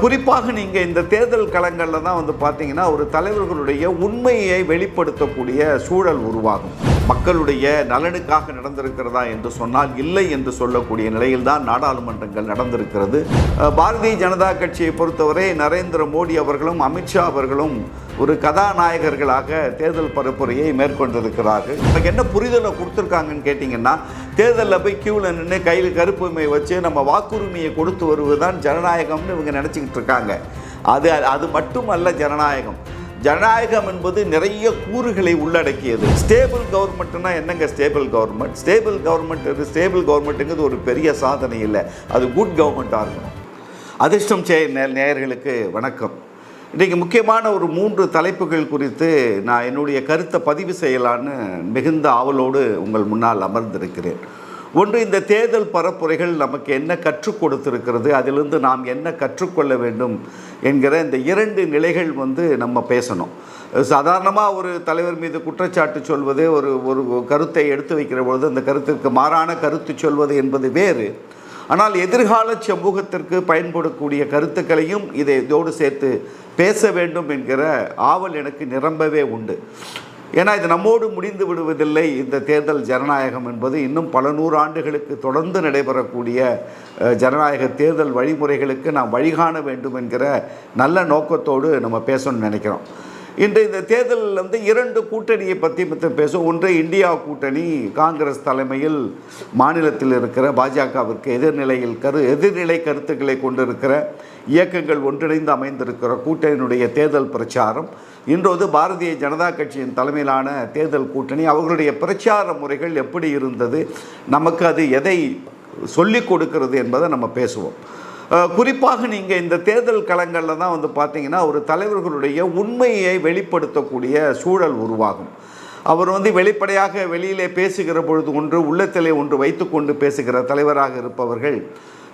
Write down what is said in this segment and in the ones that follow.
குறிப்பாக நீங்கள் இந்த தேர்தல் களங்களில் தான் வந்து பார்த்தீங்கன்னா ஒரு தலைவர்களுடைய உண்மையை வெளிப்படுத்தக்கூடிய சூழல் உருவாகும். மக்களுடைய நலனுக்காக நடந்திருக்கிறதா என்று சொன்னால் இல்லை என்று சொல்லக்கூடிய நிலையில்தான் நாடாளுமன்றங்கள் நடந்திருக்கிறது. பாரதிய ஜனதா கட்சியை பொறுத்தவரை நரேந்திர மோடி அவர்களும் அமித்ஷா அவர்களும் ஒரு கதாநாயகர்களாக தேர்தல் பரப்புரையை மேற்கொண்டிருக்கிறார்கள். எனக்கு என்ன புரிதலை கொடுத்துருக்காங்கன்னு கேட்டிங்கன்னா தேர்தலில் போய் கியூவில் நின்று கையில் கருப்புமை வச்சு நம்ம வாக்குரிமையை கொடுத்து வருவதுதான் ஜனநாயகம்னு இவங்க நினச்சிக்கிட்டு இருக்காங்க. அது அது மட்டுமல்ல ஜனநாயகம். ஜனநாயகம் என்பது நிறைய கூறுகளை உள்ளடக்கியது. ஸ்டேபிள் கவர்மெண்ட்னா என்னங்க stable government stable government stable கவர்மெண்ட்டுங்கிறது ஒரு பெரிய சாதனை இல்லை. அது குட் கவர்மெண்ட்டாக இருக்கணும். அதிர்ஷ்டம் செய் நேயர்களுக்கு வணக்கம். இன்றைக்கு முக்கியமான ஒரு மூன்று தலைப்புகள் குறித்து நான் என்னுடைய கருத்தை பதிவு செய்யலான்னு மிகுந்த ஆவலோடு உங்கள் முன்னால் அமர்ந்திருக்கிறேன். ஒன்று இந்த தேர்தல் பரப்புரைகள் நமக்கு என்ன கற்றுக் கொடுத்திருக்கிறது அதிலிருந்து நாம் என்ன கற்றுக்கொள்ள வேண்டும் என்கிற இந்த இரண்டு நிலைகள் வந்து நம்ம பேசணும். சாதாரணமாக ஒரு தலைவர் மீது குற்றச்சாட்டு சொல்வது ஒரு ஒரு கருத்தை எடுத்து வைக்கிற பொழுது அந்த கருத்திற்கு மாறான கருத்து சொல்வது என்பது வேறு. ஆனால் எதிர்கால சமூகத்திற்கு பயன்படக்கூடிய கருத்துக்களையும் இதை இதோடு சேர்த்து பேச வேண்டும் என்கிற ஆவல் எனக்கு நிரம்பவே உண்டு. ஏன்னா இது நம்மோடு முடிந்து விடுவதில்லை. இந்த தேர்தல் ஜனநாயகம் என்பது இன்னும் பல நூறு ஆண்டுகளுக்கு தொடர்ந்து நடைபெறக்கூடிய ஜனநாயக தேர்தல் வழிமுறைகளுக்கு நாம் வழிகாண வேண்டும் என்கிற நல்ல நோக்கத்தோடு நம்ம பேசணும்னு நினைக்கிறோம். இன்று இந்த தேர்தலில் வந்து இரண்டு கூட்டணியை பற்றி மட்டும் பேசும் ஒன்று இந்தியா கூட்டணி காங்கிரஸ் தலைமையில் மாநிலத்தில் இருக்கிற பாஜகவிற்கு எதிர்நிலையில் கரு எதிர்நிலை கருத்துக்களை கொண்டிருக்கிற இயக்கங்கள் ஒன்றிணைந்து அமைந்திருக்கிற கூட்டணியினுடைய தேர்தல் பிரச்சாரம் இன்றோது பாரதிய ஜனதா கட்சியின் தலைமையிலான தேர்தல் கூட்டணி அவர்களுடைய பிரச்சார முறைகள் எப்படி இருந்தது நமக்கு அது எதை சொல்லிக் கொடுக்கிறது என்பதை நம்ம பேசுவோம். குறிப்பாக நீங்கள் இந்த தேர்தல் களங்களில் தான் வந்து பார்த்தீங்கன்னா ஒரு தலைவர்களுடைய உண்மையை வெளிப்படுத்தக்கூடிய சூழல் உருவாகும். அவர் வந்து வெளிப்படையாக வெளியிலே பேசுகிற பொழுது ஒன்று உள்ளத்திலே ஒன்று வைத்துக்கொண்டு பேசுகிற தலைவராக இருப்பவர்கள்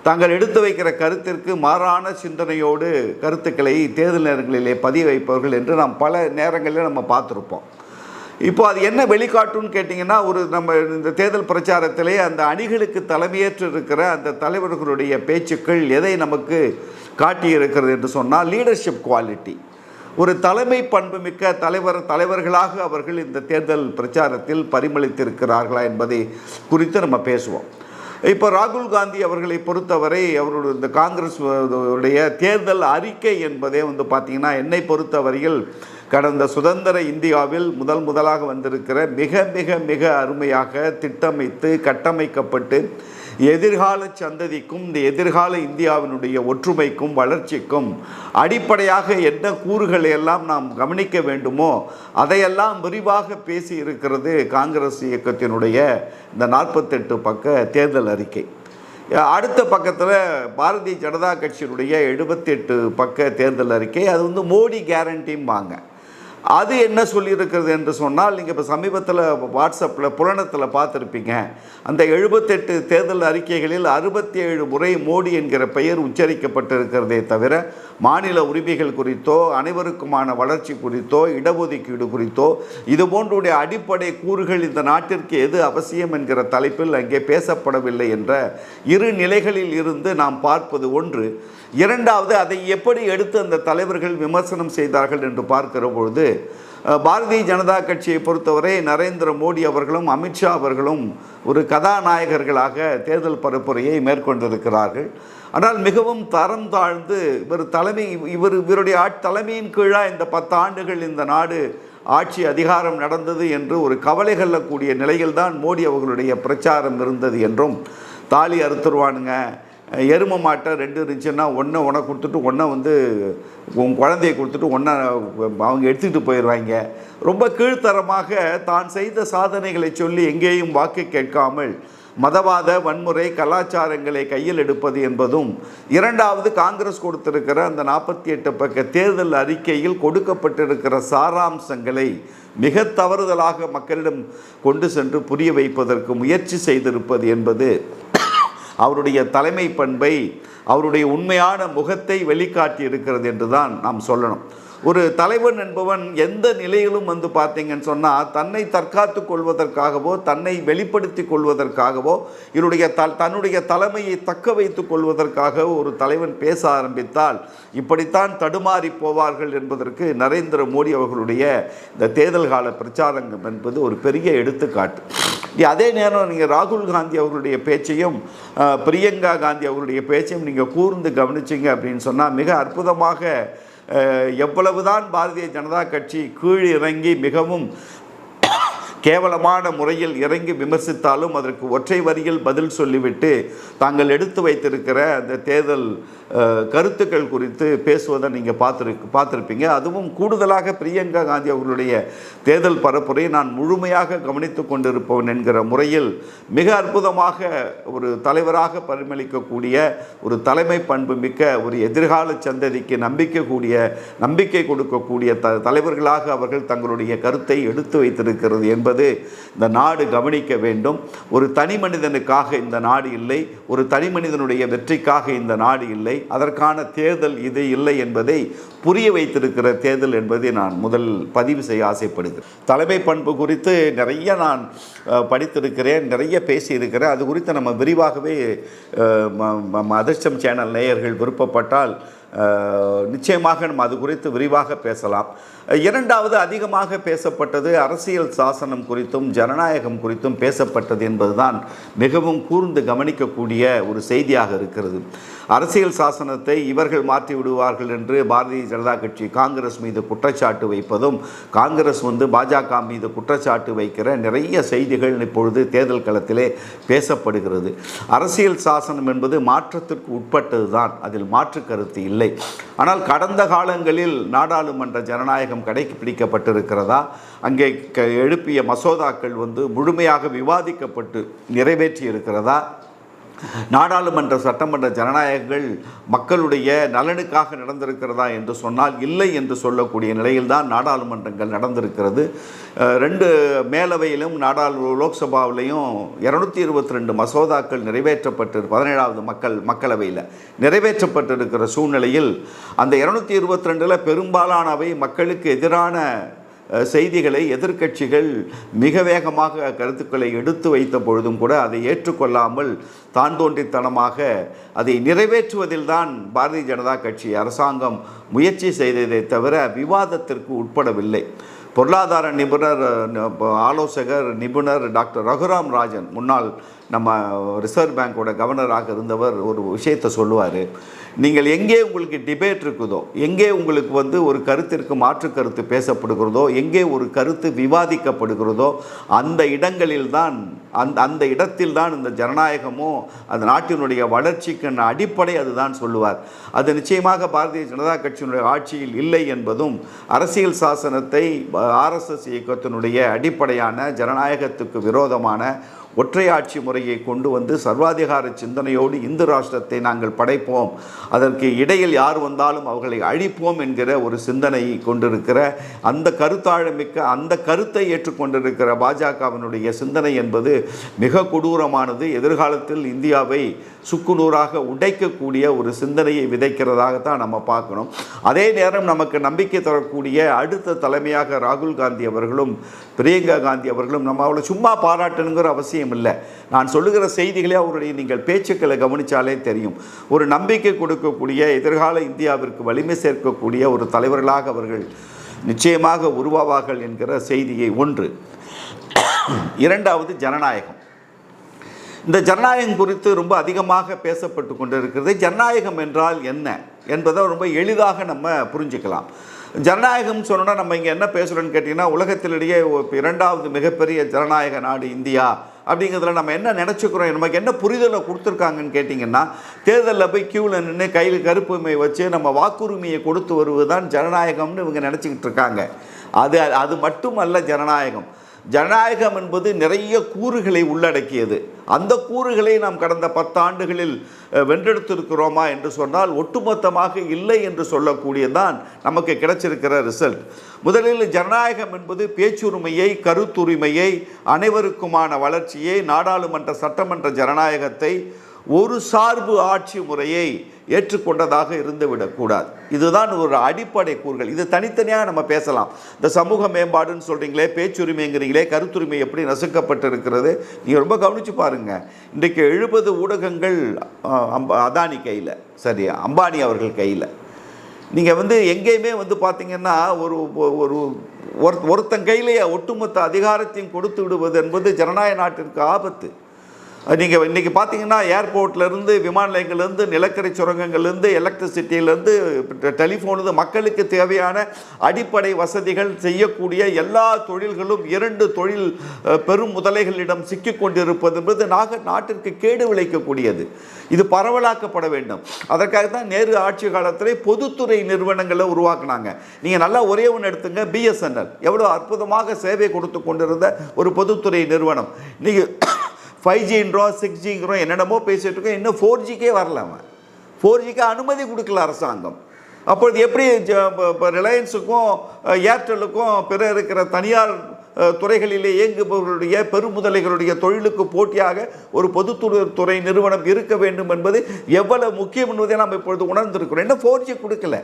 தாங்கள் எடுத்து வைக்கிற கருத்திற்கு மாறான சிந்தனையோடு கருத்துக்களை தேர்தல் நேரங்களிலே பதிய வைப்பவர்கள் என்று நாம் பல நேரங்களில் நம்ம பார்த்துருப்போம். இப்போ அது என்ன வெளிக்காட்டுன்னு கேட்டிங்கன்னா ஒரு நம்ம இந்த தேர்தல் பிரச்சாரத்திலே அந்த அணிகளுக்கு தலைமையேற்று இருக்கிற அந்த தலைவர்களுடைய பேச்சுக்கள் எதை நமக்கு காட்டியிருக்கிறது என்று சொன்னால் லீடர்ஷிப் குவாலிட்டி ஒரு தலைமை பண்புமிக்க தலைவர் தலைவர்களாக அவர்கள் இந்த தேர்தல் பிரச்சாரத்தில் பரிமளித்திருக்கிறார்களா என்பதை குறித்து நம்ம பேசுவோம். இப்போ ராகுல் காந்தி அவர்களை பொறுத்தவரை அவருடைய இந்த காங்கிரஸ் உடைய தேர்தல் அறிக்கை என்பதே வந்து பார்த்திங்கன்னா என்னை பொறுத்தவரையில் கடந்த சுதந்திர இந்தியாவில் முதல் முதலாக வந்திருக்கிற மிக மிக மிக அருமையாக திட்டமைத்து கட்டமைக்கப்பட்டு எதிர்கால சந்ததிக்கும் இந்த எதிர்கால இந்தியாவினுடைய ஒற்றுமைக்கும் வளர்ச்சிக்கும் அடிப்படையாக என்ன கூறுகளை எல்லாம் நாம் கவனிக்க வேண்டுமோ அதையெல்லாம் விரிவாக பேசி இருக்கிறது காங்கிரஸ் இயக்கத்தினுடைய இந்த நாற்பத்தெட்டு பக்க தேர்தல் அறிக்கை. அடுத்த பக்கத்தில் பாரதிய ஜனதா கட்சியினுடைய எழுபத்தெட்டு பக்க தேர்தல் அறிக்கை. அது வந்து மோடி கேரண்டிம்பாங்க அது என்ன சொல்லியிருக்கிறது என்று சொன்னால் நீங்கள் இப்போ சமீபத்தில் வாட்ஸ்அப்பில் புலனத்தில் பார்த்துருப்பீங்க. அந்த எழுபத்தெட்டு தேர்தல் அறிக்கைகளில் அறுபத்தி ஏழு முறை மோடி என்கிற பெயர் உச்சரிக்கப்பட்டிருக்கிறதே தவிர மாநில உரிமைகள் குறித்தோ அனைவருக்குமான வளர்ச்சி குறித்தோ இடஒதுக்கீடு குறித்தோ இது போன்றுடைய அடிப்படை கூறுகள் இந்த நாட்டிற்கு எது அவசியம் என்கிற தலைப்பில் அங்கே பேசப்படவில்லை என்ற இரு நிலைகளில் இருந்து நாம் பார்ப்பது ஒன்று. இரண்டாவது அதை எப்படி எடுத்து அந்த தலைவர்கள் விமர்சனம் செய்தார்கள் என்று பார்க்கிற பொழுது பாரதிய ஜனதா கட்சியை பொறுத்தவரை நரேந்திர மோடி அவர்களும் அமித்ஷா அவர்களும் ஒரு கதாநாயகர்களாக தேர்தல் பரப்புரையை மேற்கொண்டிருக்கிறார்கள். ஆனால் மிகவும் தரம் தாழ்ந்து இவர் தலைமை இவர் இவருடைய தலைமையின் கீழாக இந்த பத்து ஆண்டுகள் இந்த நாடு ஆட்சி அதிகாரம் நடந்தது என்று ஒரு கவலை கொள்ளக்கூடிய நிலையில்தான் மோடி அவர்களுடைய பிரச்சாரம் இருந்தது என்றும் தாலி அறுத்துருவானுங்க எரும மாட்டை ரெண்டு இருந்துச்சுன்னா ஒன்றை உனக்கு கொடுத்துட்டு ஒன்றை வந்து உன் குழந்தைய கொடுத்துட்டு ஒன்றை அவங்க எடுத்துக்கிட்டு போயிடுவாங்க. ரொம்ப கீழ்த்தரமாக தான் செய்த சாதனைகளை சொல்லி எங்கேயும் வாக்கு கேட்காமல் மதவாத வன்முறை கலாச்சாரங்களை கையில் எடுப்பது என்பதும் இரண்டாவது காங்கிரஸ் கொடுத்திருக்கிற அந்த நாற்பத்தி எட்டு பக்க தேர்தல் அறிக்கையில் கொடுக்கப்பட்டிருக்கிற சாராம்சங்களை மிக தவறுதலாக மக்களிடம் கொண்டு சென்று புரிய வைப்பதற்கு முயற்சி செய்திருப்பது என்பது அவருடைய தலைமை பண்பை அவருடைய உண்மையான முகத்தை வெளிக்காட்டி இருக்கிறது என்று தான் நாம் சொல்லணும். ஒரு தலைவன் என்பவன் எந்த நிலையிலும் வந்து பார்த்தீங்கன்னு சொன்னால் தன்னை தற்காத்து கொள்வதற்காகவோ தன்னை வெளிப்படுத்தி கொள்வதற்காகவோ இவருடைய த தன்னுடைய தலைமையை தக்க வைத்து கொள்வதற்காக ஒரு தலைவன் பேச ஆரம்பித்தால் இப்படித்தான் தடுமாறி போவார்கள் என்பதற்கு நரேந்திர மோடி அவர்களுடைய இந்த தேர்தல் கால பிரச்சாரங்கம் என்பது ஒரு பெரிய எடுத்துக்காட்டு. அதே நேரம் நீங்கள் ராகுல் காந்தி அவர்களுடைய பேச்சையும் பிரியங்கா காந்தி அவர்களுடைய பேச்சையும் நீங்கள் கூர்ந்து கவனிச்சிங்க அப்படின்னு சொன்னால் மிக அற்புதமாக எவ்வளவுதான் பாரதிய ஜனதா கட்சி கீழ் இறங்கி மிகவும் கேவலமான முறையில் இறங்கி விமர்சித்தாலும் அதற்கு ஒற்றை வரியில் பதில் சொல்லிவிட்டு தாங்கள் எடுத்து வைத்திருக்கிற அந்த தேர்தல் கருத்துக்கள் குறித்து பேசுவதை நீங்கள் பார்த்துருக்கு பார்த்துருப்பீங்க. அதுவும் கூடுதலாக பிரியங்கா காந்தி அவர்களுடைய தேர்தல் பரப்புரை நான் முழுமையாக கவனித்து கொண்டிருப்பவன் என்கிற முறையில் மிக அற்புதமாக ஒரு தலைவராக பரிமளிக்கக்கூடிய ஒரு தலைமை பண்பு மிக்க ஒரு எதிர்கால சந்ததிக்கு நம்பிக்கை கூடிய நம்பிக்கை கொடுக்கக்கூடிய த தலைவர்களாக அவர்கள் தங்களுடைய கருத்தை எடுத்து வைத்திருக்கிறது என்பது இந்த நாடு கவனிக்க வேண்டும். ஒரு தனி மனிதனுக்காக இந்த நாடு இல்லை. ஒரு தனி மனிதனுடைய வெற்றிக்காக இந்த நாடு இல்லை. அதற்கான தேர்தல் இது இல்லை என்பதை புரிய வைத்திருக்கிற தேர்தல் என்பதை நான் முதல் பதிவு செய்ய ஆசைப்படுகிறேன். தலைமை பண்பு குறித்து நிறைய நான் படித்திருக்கிறேன் நிறைய பேசியிருக்கிறேன். அது குறித்து நம்ம விரிவாகவே ம- அதிர்ஷ்டம் சேனல் நேயர்கள் விருப்பப்பட்டால் நிச்சயமாக நம்ம அது குறித்து விரிவாக பேசலாம். இரண்டாவது அதிகமாக பேசப்பட்டது அரசியல் சாசனம் குறித்தும் ஜனநாயகம் குறித்தும் பேசப்பட்டது என்பதுதான் மிகவும் கூர்ந்து கவனிக்கக்கூடிய ஒரு செய்தியாக இருக்கிறது. அரசியல் சாசனத்தை இவர்கள் மாற்றி விடுவார்கள் என்று பாரதிய ஜனதா கட்சி காங்கிரஸ் மீது குற்றச்சாட்டு வைப்பதும் காங்கிரஸ் வந்து பாஜக மீது குற்றச்சாட்டு வைக்கிற நிறைய செய்திகள் இப்பொழுது தேர்தல் களத்திலே பேசப்படுகிறது. அரசியல் சாசனம் என்பது மாற்றத்திற்கு உட்பட்டது தான் அதில் மாற்று கருத்து இல்லை. ஆனால் கடந்த காலங்களில் நாடாளுமன்ற ஜனநாயகம் கடைபிடிக்கப்பட்டிருக்கிறதா அங்கே க- எழுப்பிய மசோதாக்கள் வந்து முழுமையாக விவாதிக்கப்பட்டு நிறைவேற்றி இருக்கிறதா நாடாளுமன்ற சட்டமன்ற ஜனநாயகங்கள் மக்களுடைய நலனுக்காக நடந்திருக்கிறதா என்று சொன்னால் இல்லை என்று சொல்லக்கூடிய நிலையில்தான் நாடாளுமன்றங்கள் நடந்திருக்கிறது. ரெண்டு மேலவையிலும் நாடாளு லோக்சபாவிலையும் இரநூத்தி இருபத்தி ரெண்டு மசோதாக்கள் நிறைவேற்றப்பட்டு பதினேழாவது மக்கள் மக்களவையில் நிறைவேற்றப்பட்டிருக்கிற சூழ்நிலையில் அந்த இரநூத்தி இருபத்தி ரெண்டில் பெரும்பாலானவை மக்களுக்கு எதிரான செய்திகளை எதிர்க்கட்சிகள் மிக வேகமாக கருத்துக்களை எடுத்து வைத்த பொழுதும் கூட அதை ஏற்றுக்கொள்ளாமல் தான் தோன்றித்தனமாக அதை நிறைவேற்றுவதில்தான் பாரதிய ஜனதா கட்சி அரசாங்கம் முயற்சி செய்ததை தவிர விவாதத்திற்கு உட்படவில்லை. பொருளாதார நிபுணர் ஆலோசகர் நிபுணர் டாக்டர் ரகுராம் ராஜன் முன்னாள் நம்ம ரிசர்வ் பேங்கோட கவர்னராக இருந்தவர் ஒரு விஷயத்தை சொல்லுவார். நீங்கள் எங்கே உங்களுக்கு டிபேட் இருக்குதோ எங்கே உங்களுக்கு வந்து ஒரு கருத்திற்கு மாற்று கருத்து பேசப்படுகிறதோ எங்கே ஒரு கருத்து விவாதிக்கப்படுகிறதோ அந்த இடங்களில் தான் அந்த அந்த இடத்தில் தான் இந்த ஜனநாயகமோ அந்த நாட்டினுடைய வளர்ச்சிக்கான அடிப்படை அதுதான் சொல்லுவார். அது நிச்சயமாக பாரதிய ஜனதா கட்சியினுடைய ஆட்சியில் இல்லை என்பதும் அரசியல் சாசனத்தை ஆர்எஸ்எஸ் இயக்கத்தினுடைய அடிப்படையான ஜனநாயகத்துக்கு விரோதமான ஒற்றையாட்சி முறையை கொண்டு வந்து சர்வாதிகார சிந்தனையோடு இந்து ராஷ்டிரத்தை நாங்கள் படைப்போம். அதற்கு இடையில் யார் வந்தாலும் அவர்களை அழிப்போம் என்கிற ஒரு சிந்தனையை கொண்டிருக்கிற அந்த கருத்தாழமிக்க அந்த கருத்தை ஏற்றுக்கொண்டிருக்கிற பாஜகவினுடைய சிந்தனை என்பது மிக கொடூரமானது. எதிர்காலத்தில் இந்தியாவை சுக்குநூறாக உடைக்கக்கூடிய ஒரு சிந்தனையை விதைக்கிறதாகத்தான் நம்ம பார்க்கணும். அதே நேரம் நமக்கு நம்பிக்கை தரக்கூடிய அடுத்த தலைமையாக ராகுல் காந்தி அவர்களும் பிரியங்கா காந்தி அவர்களும் நம்ம அவளை சும்மா பாராட்டணுங்கிற அவசியம் இல்லை. நான் சொல்லுகிற செய்திகளே அவருடைய நீங்கள் பேச்சுக்களை கவனித்தாலே தெரியும். ஒரு நம்பிக்கை கொடுக்கக்கூடிய எதிர்கால இந்தியாவிற்கு வலிமை சேர்க்கக்கூடிய ஒரு தலைவர்களாக அவர்கள் நிச்சயமாக உருவாவார்கள் என்கிற செய்தியை ஒன்று. இரண்டாவது ஜனநாயகம். இந்த ஜனநாயகம் குறித்து ரொம்ப அதிகமாக பேசப்பட்டு கொண்டிருக்கிறது. ஜனநாயகம் என்றால் என்ன என்பதை ரொம்ப எளிதாக நம்ம புரிஞ்சுக்கலாம். ஜனநாயகம் சொன்னோன்னா நம்ம இங்கே என்ன பேசுகிறோன்னு கேட்டிங்கன்னா உலகத்திலேயே இரண்டாவது மிகப்பெரிய ஜனநாயக நாடு இந்தியா அப்படிங்கிறதுல நம்ம என்ன நினச்சிக்கிறோம் நமக்கு என்ன புரிதலை கொடுத்துருக்காங்கன்னு கேட்டிங்கன்னா தேர்தலில் போய் க்யூவில் நின்று கையில் கருப்புமை வச்சு நம்ம வாக்குரிமையை கொடுத்து வருவது தான் ஜனநாயகம்னு இவங்க நினச்சிக்கிட்டு இருக்காங்க. அது அது மட்டுமல்ல ஜனநாயகம். ஜனநாயகம் என்பது நிறைய கூறுகளை உள்ளடக்கியது. அந்த கூறுகளை நாம் கடந்த பத்தாண்டுகளில் வென்றெடுத்திருக்கிறோமா என்று சொன்னால் ஒட்டுமொத்தமாக இல்லை என்று சொல்லக்கூடியதான் நமக்கு கிடைச்சிருக்கிற ரிசல்ட் முதலில் ஜனநாயகம் என்பது பேச்சுரிமையை கருத்துரிமையை அனைவருக்குமான வளர்ச்சியை நாடாளுமன்ற சட்டமன்ற ஜனநாயகத்தை ஒரு சார்பு ஆட்சி முறையை ஏற்றுக்கொண்டதாக இருந்து விடக்கூடாது இதுதான் ஒரு அடிப்படை கூறுகள். இது தனித்தனியாக நம்ம பேசலாம். இந்த சமூக மேம்பாடுன்னு சொல்கிறீங்களே பேச்சுரிமைங்கிறீங்களே கருத்துரிமை எப்படி நசுக்கப்பட்டிருக்கிறது? நீங்கள் ரொம்ப கவனித்து பாருங்கள் இன்றைக்கு எழுபது ஊடகங்கள் அம்ப அதானி கையில். சரி அம்பானி அவர்கள் கையில். நீங்கள் வந்து எங்கேயுமே வந்து பார்த்தீங்கன்னா ஒரு ஒரு ஒருத்தன் கையிலேயே ஒட்டுமொத்த அதிகாரத்தையும் கொடுத்து விடுவது என்பது ஜனநாயக நாட்டிற்கு ஆபத்து. நீங்கள் இன்றைக்கி பார்த்தீங்கன்னா ஏர்போர்ட்லேருந்து விமான நிலையங்கள்லேருந்து நிலக்கரி சுரங்கங்கள்லேருந்து எலக்ட்ரிசிட்டியிலேருந்து டெலிஃபோன்லேருந்து மக்களுக்கு தேவையான அடிப்படை வசதிகள் செய்யக்கூடிய எல்லா தொழில்களும் இரண்டு தொழில் பெரும் முதலைகளிடம் சிக்கிக் கொண்டிருப்பது என்பது நாக நாட்டிற்கு கேடு விளைக்கக்கூடியது. இது பரவலாக்கப்பட வேண்டும். அதற்காக தான் நேரு ஆட்சி காலத்திலே பொதுத்துறை நிறுவனங்களை உருவாக்குனாங்க. நீங்கள் நல்லா ஒரே ஒன்று எடுத்துங்க பிஎஸ்என்எல் எவ்வளோ அற்புதமாக சேவை கொடுத்து கொண்டிருந்த ஒரு பொதுத்துறை நிறுவனம். நீங்கள் ஃபைவ் ஜின்றோம் சிக்ஸ் ஜிங்கிறோம் என்னென்னமோ பேசிகிட்டு இருக்கோம். இன்னும் ஃபோர் ஜிக்கே வரல அவன். ஃபோர் ஜிக்கு அனுமதி கொடுக்கல அரசாங்கம். அப்பொழுது எப்படி இப்போ ரிலையன்ஸுக்கும் ஏர்டெல்லுக்கும் பிற இருக்கிற தனியார் துறைகளிலே இயங்குபவர்களுடைய பெருமுதலைகளுடைய தொழிலுக்கு போட்டியாக ஒரு பொதுத்துறை துறை நிறுவனம் இருக்க வேண்டும் என்பது எவ்வளவு முக்கியம் என்பதை நாம் இப்பொழுது உணர்ந்திருக்கிறோம். என்ன ஃபோர் ஜி கொடுக்கல.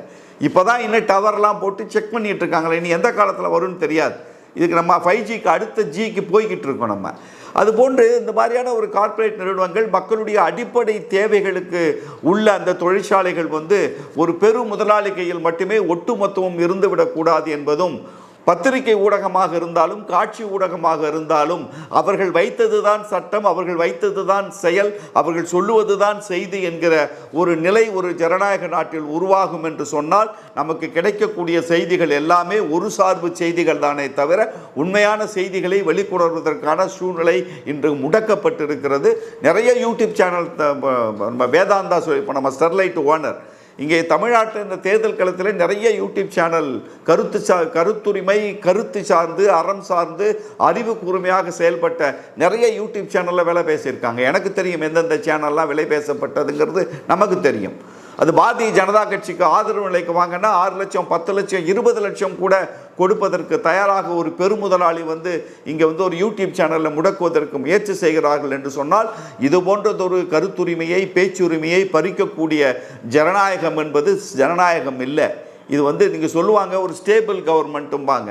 இப்போ தான் இன்னும் டவர்லாம் போட்டு செக் பண்ணிட்டு இருக்காங்களே. இனி எந்த காலத்தில் வரும்னு தெரியாது. இதுக்கு நம்ம ஃபைவ் ஜிக்கு அடுத்த ஜிக்கு போய்கிட்டு இருக்கோம் நம்ம. அதுபோன்று இந்த மாதிரியான ஒரு கார்ப்பரேட் நிறுவனங்கள் மக்களுடைய அடிப்படை தேவைகளுக்கு உள்ள அந்த தொழிற்சாலைகள் வந்து ஒரு பெரு முதலாளி கையில் மட்டுமே ஒட்டுமொத்தமும் இருந்துவிடக்கூடாது என்பதும் பத்திரிகை ஊடகமாக இருந்தாலும் காட்சி ஊடகமாக இருந்தாலும் அவர்கள் வைத்ததுதான் சட்டம் அவர்கள் வைத்ததுதான் செயல் அவர்கள் சொல்லுவதுதான் செய்தி என்கிற ஒரு நிலை ஒரு ஜனநாயக நாட்டில் உருவாகும் என்று சொன்னால் நமக்கு கிடைக்கக்கூடிய செய்திகள் எல்லாமே ஒரு சார்பு செய்திகள் தானே தவிர உண்மையான செய்திகளை வெளிக்கொணர்வதற்கான சூழ்நிலை இன்று முடக்கப்பட்டிருக்கிறது. நிறைய யூடியூப் சேனல் த- நம்ம வேதாந்தா சொல்லி இப்போ நம்ம ஸ்டெர்லைட் ஓனர் இங்கே தமிழ்நாட்டில் இந்த தேர்தல் களத்தில் நிறைய யூடியூப் சேனல் கருத்து சா கருத்துரிமை கருத்து சார்ந்து அறம் சார்ந்து அறிவு கூர்மையாக செயல்பட்ட நிறைய யூடியூப் சேனலில் விலை பேசியிருக்காங்க. எனக்கு தெரியும் எந்தெந்த சேனல்லாம் விலை பேசப்பட்டதுங்கிறது நமக்கு தெரியும். அது பாரதிய ஜனதா கட்சிக்கு ஆதரவு நிலைக்கு வாங்கன்னா ஆறு லட்சம் பத்து லட்சம் இருபது லட்சம் கூட கொடுப்பதற்கு தயாராக ஒரு பெருமுதலாளி வந்து இங்கே வந்து ஒரு யூடியூப் சேனலில் முடக்குவதற்கு முயற்சி செய்கிறார்கள் என்று சொன்னால் இது போன்றதொரு கருத்துரிமையை பேச்சுரிமையை பறிக்கக்கூடிய ஜனநாயகம் என்பது ஜனநாயகம் இல்லை. இது வந்து நீங்கள் சொல்லுவாங்க ஒரு ஸ்டேபிள் கவர்மெண்ட்டும்பாங்க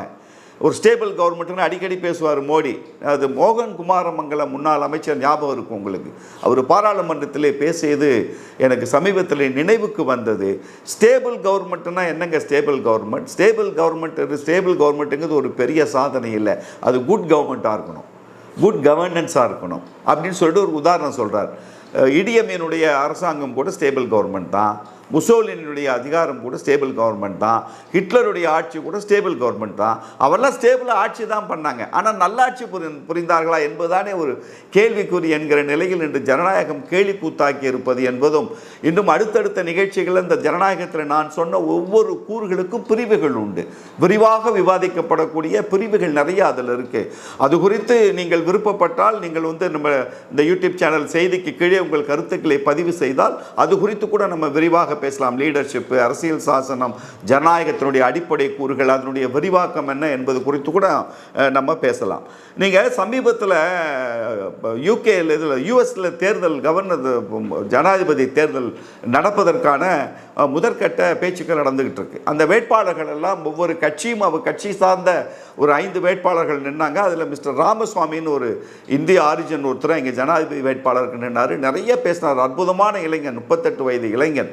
ஒரு ஸ்டேபிள் கவர்மெண்ட்னு அடிக்கடி பேசுவார் மோடி. அது மோகன் குமாரமங்கலம் முன்னாள் அமைச்சர் ஞாபகம் இருக்கும் உங்களுக்கு. அவர் பாராளுமன்றத்தில் பேசியது எனக்கு சமீபத்தில் நினைவுக்கு வந்தது. ஸ்டேபிள் கவர்மெண்ட்னா என்னங்க stable government? Stable government stable கவர்மெண்ட்டுங்கிறது ஒரு பெரிய சாதனை இல்லை. அது குட் கவர்மெண்ட்டாக இருக்கணும். குட் கவர்னன்ஸாக இருக்கணும். அப்படின்னு சொல்லிட்டு ஒரு உதாரணம் சொல்கிறார் இடியமீனுடைய அரசாங்கம் கூட ஸ்டேபிள் கவர்மெண்ட் தான். முசோலினுடைய அதிகாரம் கூட ஸ்டேபிள் கவர்மெண்ட் தான். ஹிட்லருடைய ஆட்சி கூட ஸ்டேபிள் கவர்மெண்ட் தான். அவரெல்லாம் ஸ்டேபிளாக ஆட்சி தான் பண்ணாங்க. ஆனால் நல்லாட்சி புரி புரிந்தார்களா என்பதுதானே ஒரு கேள்விக்குறி என்கிற நிலையில் இன்று ஜனநாயகம் கேலி கூத்தாக்கி இருப்பது என்பதும் இன்னும் அடுத்தடுத்த நிகழ்ச்சிகள் இந்த ஜனநாயகத்தில் நான் சொன்ன ஒவ்வொரு கூறுகளுக்கும் பிரிவுகள் உண்டு. விரிவாக விவாதிக்கப்படக்கூடிய பிரிவுகள் நிறைய அதில் இருக்குது அது குறித்து நீங்கள் விருப்பப்பட்டால் நீங்கள் வந்து நம்ம இந்த யூடியூப் சேனல் செய்திக்கு கீழே உங்கள் கருத்துக்களை பதிவு செய்தால் அது குறித்து கூட நம்ம விரிவாக பேசலாம். லீடர்ஷிப்பு அரசியல் சாசனம் ஜனநாயகத்தினுடைய அடிப்படை கூறுகள் அதனுடைய விரிவாக்கம் என்ன என்பது குறித்து கூட நம்ம பேசலாம். நீங்கள் சமீபத்தில் யூகேல இதில் யூஎஸில் தேர்தல் கவர்னர் ஜனாதிபதி தேர்தல் நடப்பதற்கான முதற்கட்ட பேச்சுக்கள் நடந்துகிட்டு இருக்கு. அந்த வேட்பாளர்கள் எல்லாம் ஒவ்வொரு கட்சியும் அவர் கட்சி சார்ந்த ஒரு ஐந்து வேட்பாளர்கள் நின்னாங்க. அதில் மிஸ்டர் ராமசுவாமின்னு ஒரு இந்திய ஆரிஜின் ஒருத்தர் இங்கே ஜனாதிபதி வேட்பாளருக்கு நின்னார். நிறைய பேசினார். அற்புதமான இளைஞன் முப்பத்தெட்டு வயது இளைஞன்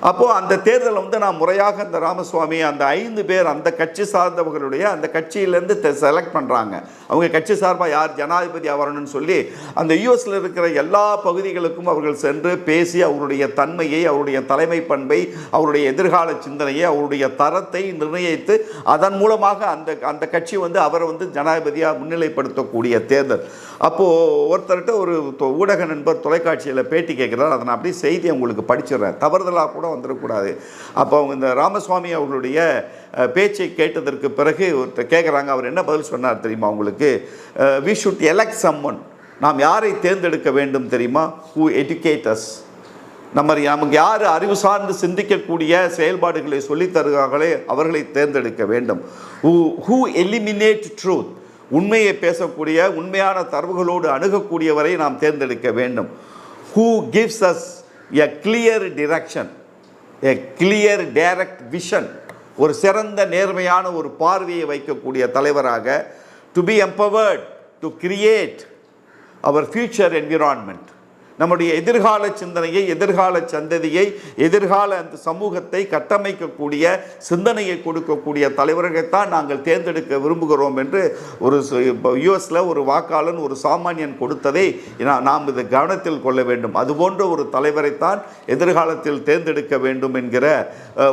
அப்போது அந்த தேர்தலில் வந்து நான் முறையாக அந்த ராமசுவாமி அந்த ஐந்து பேர் அந்த கட்சி சார்ந்தவர்களுடைய அந்த கட்சியிலேருந்து செலக்ட் பண்ணுறாங்க அவங்க கட்சி சார்பாக யார்? ஜனாதிபதி வரணும்னு சொல்லி அந்த யூஎஸில் இருக்கிற எல்லா பகுதிகளுக்கும் அவர்கள் சென்று பேசி அவருடைய தன்மையை அவருடைய தலைமை பண்பை அவருடைய எதிர்கால சிந்தனையை அவருடைய தரத்தை நிர்ணயித்து அதன் மூலமாக அந்த அந்த கட்சி வந்து அவரை வந்து ஜனாதிபதியாக முன்னிலைப்படுத்தக்கூடிய தேர்தல். அப்போது ஒருத்தர்கிட்ட ஒரு தொ- ஊடக நண்பர் தொலைக்காட்சியில் பேட்டி கேட்குறாரு. அதை நான் அப்படியே செய்தி உங்களுக்கு படிச்சிடுறேன். தவறுதலாக கூட வந்துடக்கூடாது அப்போ அவங்க இந்த ராமசுவாமி அவர்களுடைய பேச்சை கேட்டதற்கு பிறகு ஒருத்தர் கேட்குறாங்க அவர் என்ன பதில் சொன்னார் தெரியுமா அவங்களுக்கு வி ஷுட் எலக்ட் சம்மன் நாம் யாரை தேர்ந்தெடுக்க வேண்டும் தெரியுமா? ஹூ எஜுகேட்டர்ஸ் நம்ம நமக்கு யார் அறிவு சார்ந்து சிந்திக்கக்கூடிய செயல்பாடுகளை சொல்லித் தருகிறார்களே அவர்களை தேர்ந்தெடுக்க வேண்டும். ஹூ ஹூ எலிமினேட் ட்ரூத் உண்மையை பேசக்கூடிய உண்மையான தரவுகளோடு அணுகக்கூடியவரை நாம் தேர்ந்தெடுக்க வேண்டும். Who gives us a clear direction a clear direct vision ஒரு சிறந்த நேர்மையான ஒரு பார்வையை வைக்கக்கூடிய தலைவராக to be empowered to create our future environment நம்முடைய எதிர்கால சிந்தனையை எதிர்கால சந்ததியை எதிர்கால அந்த சமூகத்தை கட்டமைக்கக்கூடிய சிந்தனையை கொடுக்கக்கூடிய தலைவர்களைத்தான் நாங்கள் தேர்ந்தெடுக்க விரும்புகிறோம் என்று ஒரு யுஎஸில் ஒரு வாக்காளன் ஒரு சாமானியன் கொடுத்ததை நாம் இதை கவனத்தில் கொள்ள வேண்டும். அதுபோன்ற ஒரு தலைவரைத்தான் எதிர்காலத்தில் தேர்ந்தெடுக்க வேண்டும் என்கிற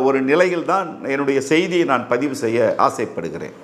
ஒரு நிலையில் தான் என்னுடைய செய்தியை நான் பதிவு செய்ய ஆசைப்படுகிறேன்.